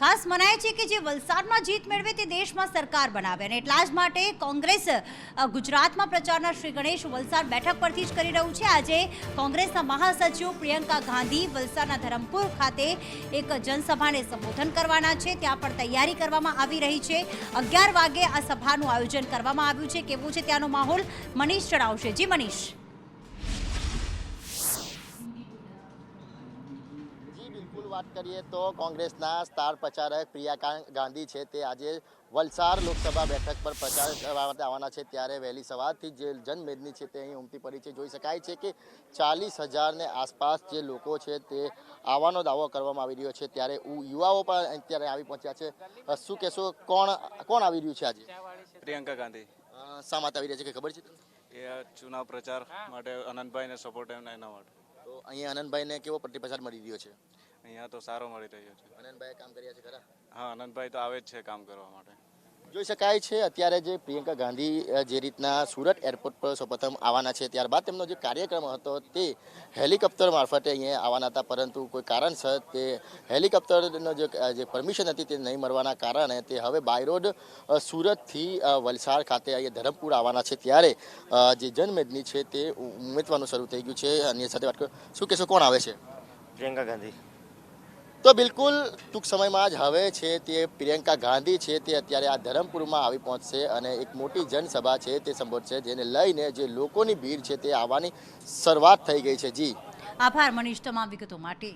ખાસ મનાય છે કે જે વલસાડમાં જીત મેળવે તે દેશમાં સરકાર બનાવે. અને એટલા જ માટે કોંગ્રેસ ગુજરાતમાં પ્રચારના શ્રી ગણેશ વલસાડ બેઠક પરથી જ કરી રહ્યું છે. આજે કોંગ્રેસના મહાસચિવ પ્રિયંકા ગાંધી વલસાડના ધરમપુર ખાતે એક જનસભાને સંબોધન કરવાના છે. ત્યાં પણ તૈયારી કરવામાં આવી રહી છે. અગિયાર વાગે આ સભાનું આયોજન કરવામાં આવ્યું છે. કેવું છે ત્યાંનો માહોલ? મનીષ જણાવશે જી મનીષ. વાત કરીએ તો કોંગ્રેસના સ્ટાર પ્રચારક પ્રિયા ગાંધી છે તે આજે વલસાડ લોકસભા બેઠક પર પ્રચાર કરવા માટે આવવાના છે. ત્યારે વહેલી સવારથી જે જનમેદની છે તે અહીં ઉમટી પડી છે. જોઈ શકાય છે કે ચાલીસ હજારને આસપાસ જે લોકો છે તે આવવાનો દાવો કરવામાં આવી રહ્યો છે. ત્યારે યુવાઓ પણ અત્યારે આવી પહોંચ્યા છે. શું કહેશો? કોણ કોણ આવી રહ્યું છે આજે? પ્રિયંકા ગાંધી. શા માટે આવી રહ્યા છે? કે ખબર છે એ ચુનાવ પ્રચાર માટે અનંતભાઈને સપોર્ટ એમના એના માટે. તો અહીંયા આનંદભાઈને કેવો પ્રતિસાદ મળી રહ્યો છે? અહીંયા તો સારો મળી રહ્યો છે. આનંદભાઈ કામ કર્યા છે ખરા? હા આનંદભાઈ તો આવે જ છે કામ કરવા માટે. જોઈ શકાય છે. અત્યારે જે પ્રિયંકા ગાંધી જે રીતના સુરત એરપોર્ટ પર સૌપ્રથમ આવવાના છે, ત્યારબાદ તેમનો જે કાર્યક્રમ હતો તે હેલિકોપ્ટર મારફતે અહીંયા આવવાના હતા, પરંતુ કોઈ કારણસર તે હેલિકોપ્ટરનો જે પરમિશન હતી તે નહીં મળવાના કારણે તે હવે બાય રોડ સુરતથી વલસાડ ખાતે અહીંયા ધરમપુર આવવાના છે. ત્યારે જે જનમેદની છે તે ઉમેદવાનું શરૂ થઈ ગયું છે. અને સાથે વાત કરું, શું કહેશો, કોણ આવે છે? પ્રિયંકા ગાંધી. તો બિલકુલ ટૂંક સમયમાં જ હવે છે તે પ્રિયંકા ગાંધી છે તે અત્યારે આ ધરમપુરમાં આવી પહોંચશે અને એક મોટી જનસભા છે તે સંબોધશે જેને લઈને જે લોકોની ભીડ છે તે આવવાની શરૂઆત થઈ ગઈ છે. જી. આભાર, મનીષ, તમામ વિગતો માટે.